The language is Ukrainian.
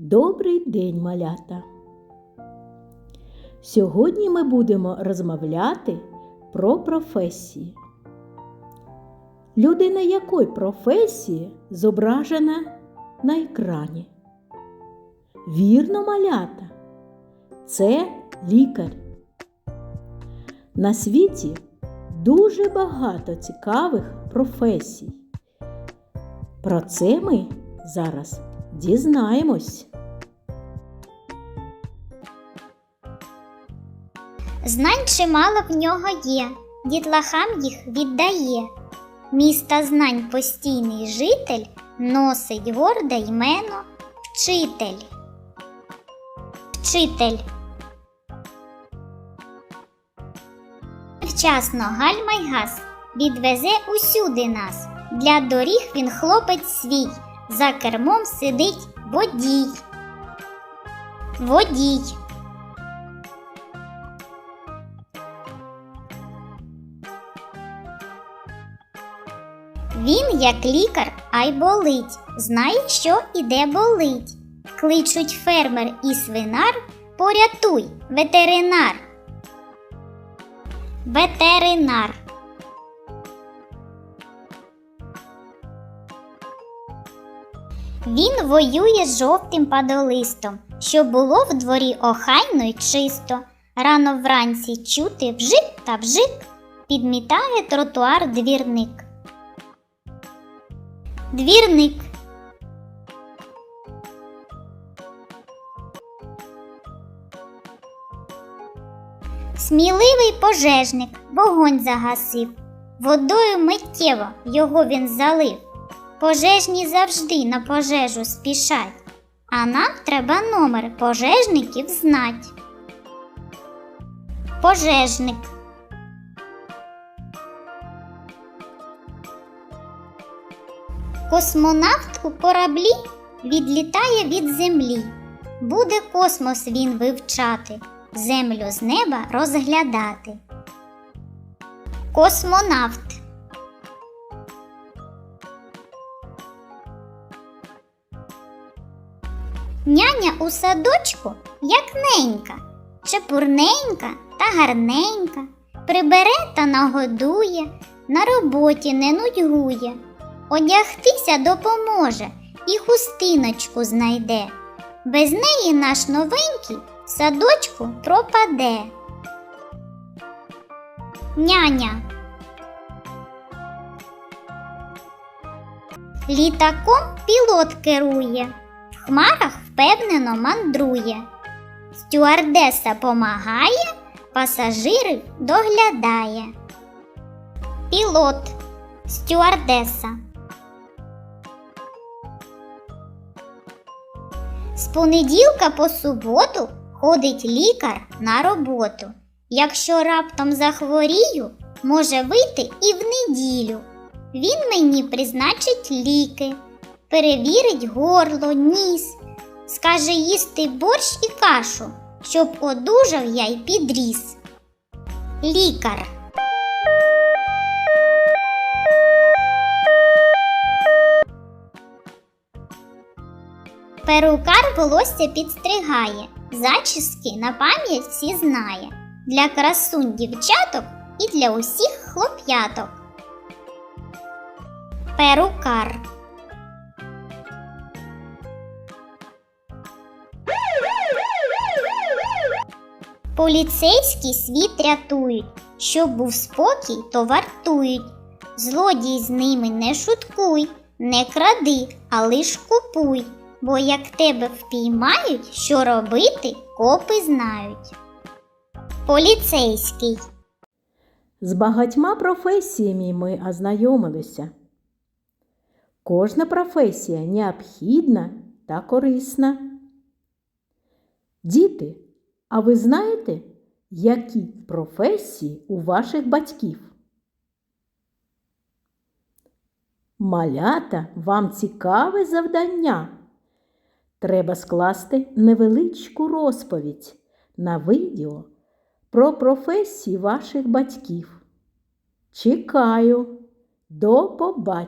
Добрий день, малята! Сьогодні ми будемо розмовляти про професії. Людина якої професії зображена на екрані? Вірно, малята, це лікар. На світі дуже багато цікавих професій. Про це ми зараз дізнаємось. Знань чимало в нього є, дітлахам їх віддає. Міста знань постійний житель носить горде ймено вчитель. Вчитель. Вчасно гальма й відвезе усюди нас. Для доріг він хлопець свій, за кермом сидить водій. Водій. Він, як лікар, ай болить, знає, що і де болить. Кличуть фермер і свинар, порятуй, ветеринар. Ветеринар. Він воює з жовтим падолистом, щоб було в дворі охайно й чисто. Рано вранці чути вжик та вжик, підмітає тротуар двірник. Двірник. Сміливий пожежник вогонь загасив, водою миттєво його він залив. Пожежні завжди на пожежу спішать, а нам треба номер пожежників знать. Пожежник. Космонавт у кораблі відлітає від землі. Буде космос він вивчати, землю з неба розглядати. Космонавт. Няня у садочку як ненька, чепурненька та гарненька, прибере та нагодує, на роботі не нудьгує, одягтися допоможе і хустиночку знайде. Без неї наш новенький садочку пропаде. Няня. Літаком пілот керує, в хмарах впевнено мандрує. Стюардеса помагає, пасажирів доглядає. Пілот, стюардеса. З понеділка по суботу ходить лікар на роботу. Якщо раптом захворію, може вийти і в неділю. Він мені призначить ліки, перевірить горло, ніс, скаже їсти борщ і кашу, щоб одужав я й підріс. Лікар. Перукар волосся підстригає, зачіски на пам'ять всі знає. Для красунь дівчаток і для усіх хлоп'яток. Перукар. Поліцейські світ рятують, щоб був спокій, то вартують. Злодій з ними не шуткуй, не кради, а лиш купуй. Бо як тебе впіймають, що робити, копи знають. Поліцейський. З багатьма професіями ми ознайомилися. Кожна професія необхідна та корисна. Діти, а ви знаєте, які професії у ваших батьків? Малята, вам цікаве завдання. Треба скласти невеличку розповідь на відео про професії ваших батьків. Чекаю. До побачення!